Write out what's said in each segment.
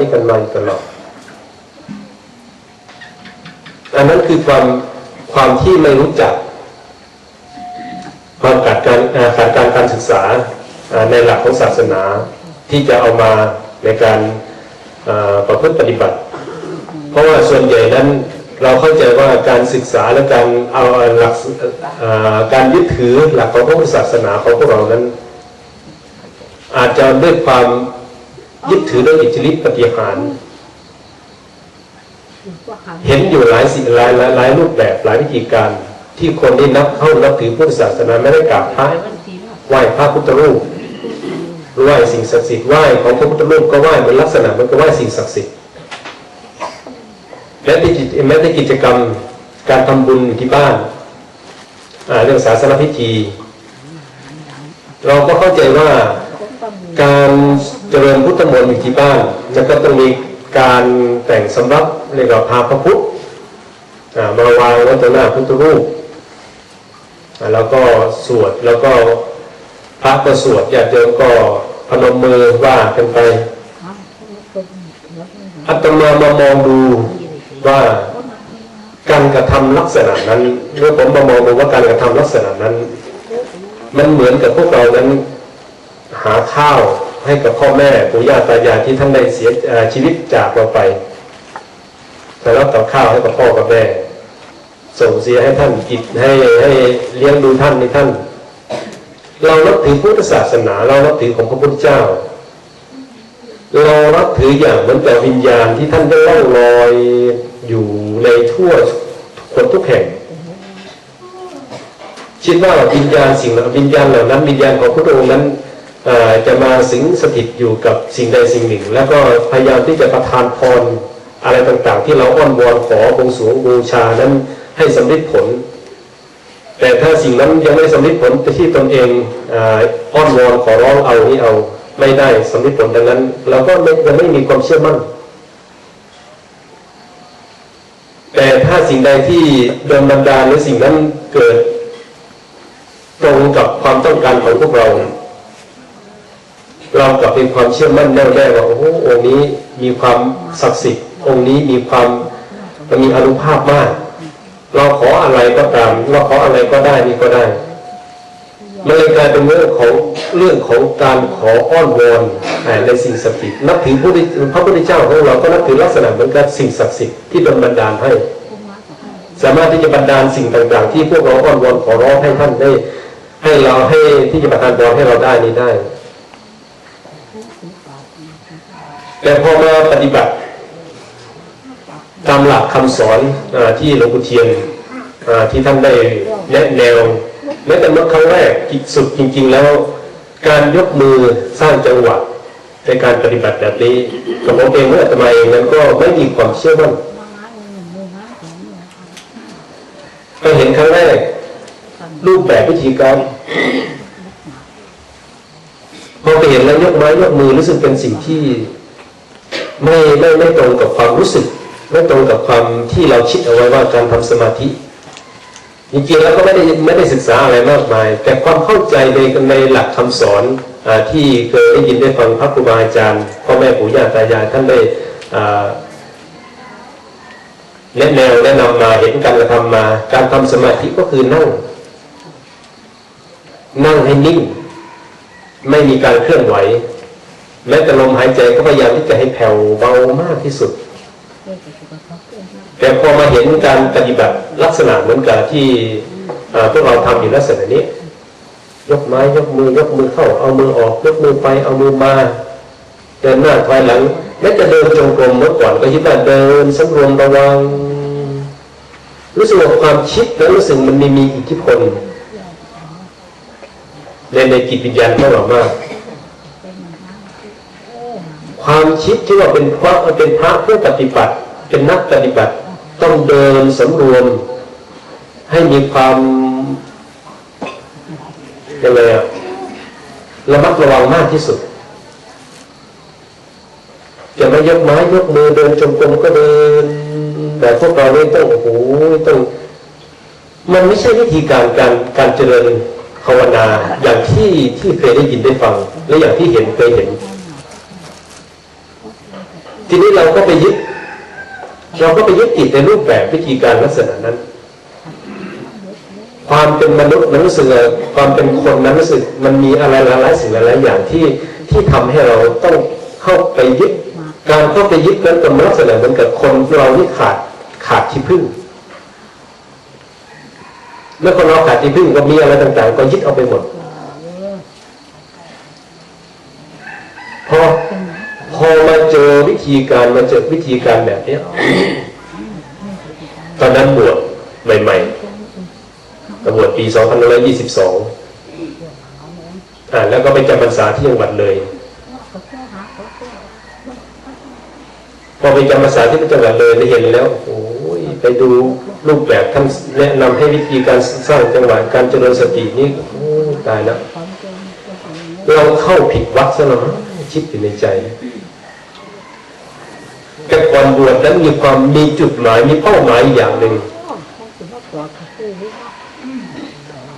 นี้กันมาอยู่ตลอดอันนั้นคือความความที่ไม่รู้จักความขาดการขาดการการศึกษาในหลักของศาสนาที่จะเอามาในการประพฤติปฏิบัติ เพราะว่าส่วนใหญ่นั้นเราเข้าใจว่าการศึกษาและการเอาหลักการยึดถือหลักของพระศาสนาของพวกเรานั้น อาจจะด้วยความ ยึดถือด้วยอิทธิฤทธิปฏิหารย์เห็นอยู่หลายสิ่งหลายหลายหลายรูปแบบหลายวิธีการ ที่คนที่นับเข้านับถือพุทธศาสนาไม่ได้กราบพระไหว้พระพุทธรูปไหว้สิ่งศักดิ์สิทธิ์ไหว้ของพระพุทธรูปก็ไหว้เป็นลักษณะมันก็ไหว้สิ่งศักดิ์สิทธิ์แม้แต่กิจแม้แต่กิจกรรมการทำบุญที่บ้านอ่าเรื่องศาสนพิธี เราก็เข้าใจว่าการเจริญพุทธมนต์อยู่ที่บ้านจะก็ต้องมีการแต่งสำรับเรียกว่าพาพระพุทธมาวางไว้ต่อหน้าพุทธรูปแล้วก็สวดแล้วก็พระก็สวดญาติโยมก็พนมมือว่ากันไปอาตมามามองดูว่าการกระทำลักษณะนั้นเมื่อผมมามองดูว่าการกระทำลักษณะนั้น มันเหมือนกับพวกเรานั้นหาข้าว ให้กับพ่อแม่ปู่ย่าตายายที่ท่านได้เสียชีวิตจากเราไปแต่รับต่อข้าวให้กับพ่อกับแม่ ส่งเสียให้ท่านกิจให้ให้เลี้ยงดูท่านในท่าน เรานับถือพุทธศาสนา เรานับถือของพระพุทธเจ้า เรานับถืออย่างเหมือนกับวิญญาณที่ท่านได้ล่องลอยอยู่ในทั่วคนทุกแห่งคิดว่าวิญญาณสิ่งเหล่าวิญญาณเหล่านั้นวิญญาณของพระองค์นั้น จะมาสิงสถิตอยู่กับสิ่งใดสิ่งหนึ่ง แล้วก็พยายามที่จะประทานพรอะไรต่างๆ ที่เราอ้อนวอนขอบงสรวงบูชานั้นให้สำเร็จผล แต่ถ้าสิ่งนั้นยังไม่สำเร็จผลที่ตนเองอ้อนวอนขอร้องเอานี่เอาไม่ได้สำเร็จผลดังนั้นเราก็ยังไม่มีความเชื่อมั่น แต่ถ้าสิ่งใดที่โดนบันดาลหรือสิ่งนั้นเกิดตรงกับความต้องการของพวกเรา เรากลับมีความเชื่อมั่นแน่วแน่ว่าโอ้โหองค์นี้มีความศักดิ์สิทธิ์องค์นี้มีความมีอนุภาพมาก เราขออะไรก็ตาม เราขออะไรก็ได้นี่ก็ได้มันเลยกลายเป็นเรื่องของเรื่องของการขออ้อนวอนในสิ่งศักดิ์สิทธิ์นับถือพระพุทธเจ้าของเราก็นับถือลักษณะเหมือนกับสิ่งศักดิ์สิทธิ์ที่ดนบันดาลให้ สามารถที่จะบันดาลสิ่งต่างๆ ที่พวกเราอ้อนวอนขอร้องให้ท่านได้ ให้เราให้ที่จะประทานพรให้เราได้นี้ได้ แต่พอมาปฏิบัติ ตามหลักคำสอนอที่หลวงปู่เทียนที่ท่านได้แนะแนวแม้แต่เมื่อครั้งแรกสุดจริง ๆ แล้ว การยกมือสร้างจังหวะในการปฏิบัติแบบนี้กับผมเองเมื่ออาตมนั้นก็ไม่มีความเชื่อมั่นไปเห็นครั้งแรก รูปแบบวิธีการพอไปเห็นแล้วยกไม้ยกมือรู้สึกเป็นสิ่งที่ ไม่ไม่ไม่ตรงกับความรู้สึก ไม่ตรงกับความที่เราคิดเอาไว้ว่าการทำสมาธิจริงๆแล้วก็ไม่ได้ไม่ได้ศึกษาอะไรมากมาย แต่ความเข้าใจในในหลักคำสอนอที่เคยได้ยินได้ฟังพระครูบาอาจารย์พ่อแม่ปู่ย่าตายายท่านได้แนะแนวแนะนำมาเห็นการกระทำมา การทำสมาธิก็คือนั่ง นั่งให้นิ่ง ไม่มีการเคลื่อนไหว แม้แต่ลมหายใจก็พยายามที่จะให้แผ่วเบามากที่สุด แต่พอมาเห็นการปฏิบัติลักษณะเหมือนกับที่พวกเราทำอยู่ลักษณะนี้ ยกไม้ยกมือยกมือเข้าเอามือออกยกมือไปเอามือมาเดินหน้าถอยหลังแม้จะเดินจงกรมเมื่อก่อนก็คิดว่าเดินสำรวมระวัง รู้สึกว่าความคิดและรู้สึกมันมีมีอิทธิพลในในจิตวิญญาณของเรามาก ความคิดที่ว่าเป็นพระเป็นพระผู้ปฏิบัติ เป็นนักปฏิบัติ ต้องเดินสำรวม ให้มีความยังไงอะระมัดระวังมากที่สุดจะมายกไม้ยกมือเดินจงกรมก็เดิน แต่พวกเราเนี่ยต้องโอ้โหต้องมันไม่ใช่วิธีการการการเจริญภาวนาอย่างที่ที่เคยได้ยินได้ฟัง และอย่างที่เห็นเคยเห็น ทีนี้เราก็ไปยึด เราก็ไปยึดติดในรูปแบบวิธีการลักษณะนั้น ความเป็นมนุษย์มันรู้สึกว่าความเป็นคนนั้นรู้สึกมันมีอะไรหลายๆสิ่งหลายๆอย่างที่ที่ทำให้เราต้องเข้าไปยึด การเข้าไปยึดนั้นเป็นลักษณะเหมือนกับคนเราที่ขาดขาดที่พึ่งเมื่อคนเราขาดที่พึ่งก็มีอะไรต่างๆ ก็ยึดเอาไปหมด พอพอมาเจอวิ ธีการมาเจอวิธีการแบบเนี้ยตอนนั้นบวชใหม่ๆตบวชปี 2522อ่าแล้วก็ไปจำพรรษาที่จังหวัดเลยพอไปจำพรรษาที่จังหวัดเลยได้เห็นแล้วโอ้ยไปดูรูปแบบท่านแนะนำให้วิธีการสร้างจังหวะการเจริญสตินี่โอ้ตายแล้วเราเข้าผิดวัดซะหน่อยคิดอยู่ในใจ แต่ก่อนบวชนั้นมีความมีจุดหมายมีเป้าหมายอย่างหนึ่ง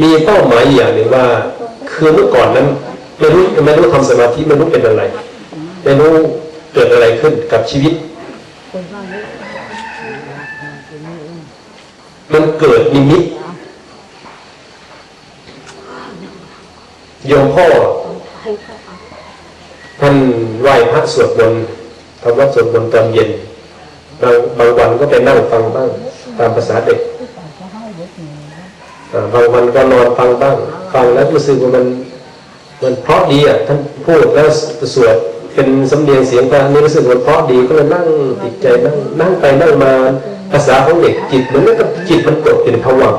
มีเป้าหมายอย่างหนึ่งว่า คือเมื่อก่อนนั้นไม่รู้ไม่รู้ทำสมาธิไม่รู้เป็นอะไรไม่รู้เกิดอะไรขึ้นกับชีวิต มันเกิดนิมิตโยมพ่อท่านไหว้พระสวดมนต์ ทำวัดสวดมนต์ตอนเย็นบางบางวันก็ไปนั่งฟังบ้าง ตามภาษาเด็กบางวันก็นอนฟังบ้าง ฟังแล้วรู้สึกว่ามันมันเพราะดีอะท่านพูดแล้วสวดเป็นสำเนียงเสียงพระนี่รู้สึกว่าเพราะดีก็เลยนั่งติดใจนั่งนั่งไปนั่งมาภาษาของเด็กจิตเหมันก็จิตมันกดเป็นผวัง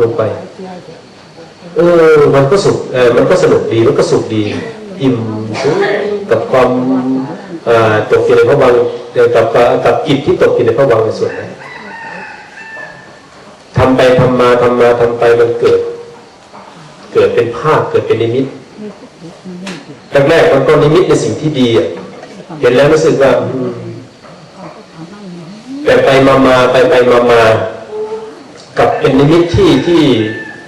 ลงไป เออ มันก็สุขเออมันก็สนุกดีมันก็สุขดี อิ่ม กับความตกอยู่ในพระวังกับกับจิตที่ตกอยู่ในพระวังในส่วนนั้นทำไปทำมาทำมาทำไปมันเกิด เกิดเป็นภาพเกิดเป็นนิมิตแรกๆมันก็นิมิตในสิ่งที่ดีอะเห็นแล้วรู้สึกว่าอืมไปไปมามาไปไปมามากับเป็นนิมิตที่ที่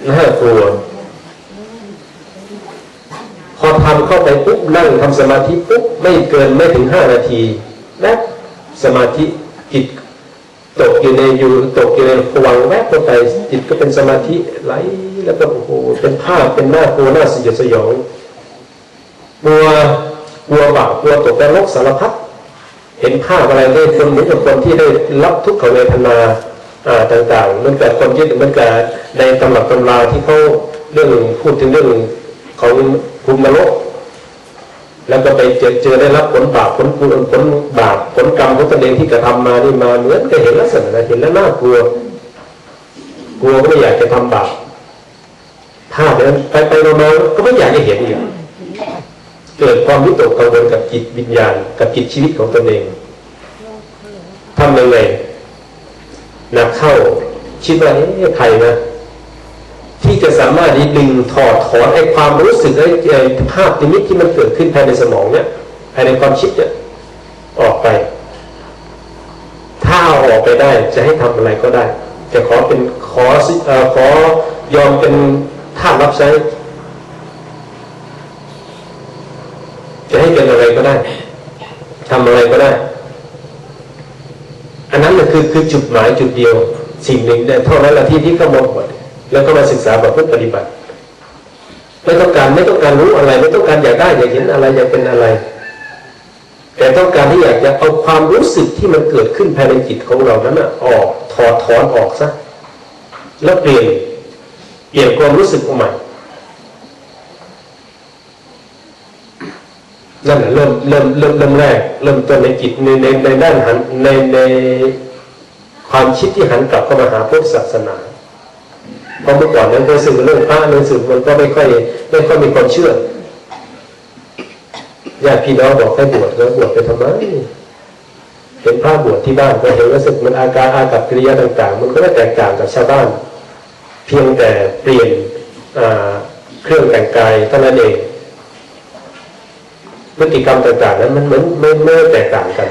น่ากลัว พอทำเข้าไปปุ๊บนั่งทำสมาธิปุ๊บไม่เกินไม่ถึงห้านาทีและสมาธิจิตตกอยู่ในอยู่ตกอยู่ในวังแวบเข้าไปจิตก็เป็นสมาธิไหลแล้วก็โอ้โหเป็นภาพเป็นหน้ากลัวหน้าสยดสยองกลัวกลัวบาปกลัวตกนรกสารพัดเห็นภาพอะไรได้คนเหมือนกับคนที่ได้รับทุกขเวทนาอ่าต่างๆมันกับคนที่มันกับในตำรับตำราที่เขาเรื่องพูดถึงเรื่องของ ภูมินรกแล้วก็ไปเจอเจอได้รับผลบาปผลกุศลผลบาปผลกรรมของตนเองที่กระทำมานี่มาเหมือนก็เห็นลักษณะนั้นเห็นแล้วน่ากลัว กลัวก็ไม่อยากจะทำบาปถ้าเดินไปไปมามาก็ไม่อยากจะเห็นอีกเกิดความวิตกกังวลกับจิตวิญญาณ กับจิตชีวิตของตนเองทำยังไงหนักเข้าคิดว่าเอ๊ะใครนะ ที่จะสามารถที่ดึงถอดถอนไอ้ความรู้สึกไอ้ภาพนิมิตที่มันเกิดขึ้นภายในสมองเนี่ยภายในความคิดเนี่ยออกไป ถ้าออกไปได้จะให้ทำอะไรก็ได้ จะขอเป็นขออขอยอมเป็นท่ารับใช้จะให้เป็นอะไรก็ได้ทำอะไรก็ได้ อันนั้นน่ะคือคือจุดหมายจุดเดียว สิ่งหนึ่งเนี่ยเท่านั้นแหละที่ที่เข้ามาบวช แล้วก็มาศึกษาแบบพุทธปฏิบัติ ไม่ต้องการไม่ต้องการรู้อะไร ไม่ต้องการอยากได้อยากเห็นอะไรอยากเป็นอะไร แต่ต้องการที่อยากจะเอาความรู้สึกที่มันเกิดขึ้นภายในจิตของเรานั้นนะออกถอดถอนออกซะแล้วเปลี่ยนเปลี่ยนความรู้สึกใหม่นั่นแหละเริ่มเริ่มเริ่มเริ่มแรก เริ่มต้นในจิตในในในด้านหันในในความคิดที่หันกลับเข้ามาหาพุทธศาสนา เพราะเมื่อก่อนนั้นเคยสื่อเรื่องพระเรื่องสื่อมันก็ไม่ค่อยไม่ค่อยมีความเชื่อญาติพี่น้องบอกให้บวชแล้วบวชไปทำไมเห็นพระบวชที่บ้านก็เห็นรู้สึกมันอาการอากับกิริยาต่าง ๆ มันก็ไม่แตกต่างกับชาวบ้าน เพียงแต่เปลี่ยนเครื่องแต่งกายเท่านั้นเองพฤติกรรมต่าง ๆ นั้นมันเหมือนไม่ไม่แตกต่างกัน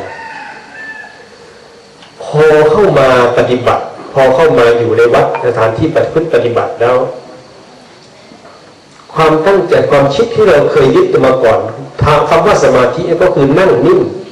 พอเข้ามาปฏิบัติ อเข้ามาอยู่ในวัดสถานที่ปฏิพฤติปฏิบัติแล้วคความตั้งใจความคิดที่เราเคยยึดมาก่อนทางคำว่าสมาธิก็คือนั่งนิ่ง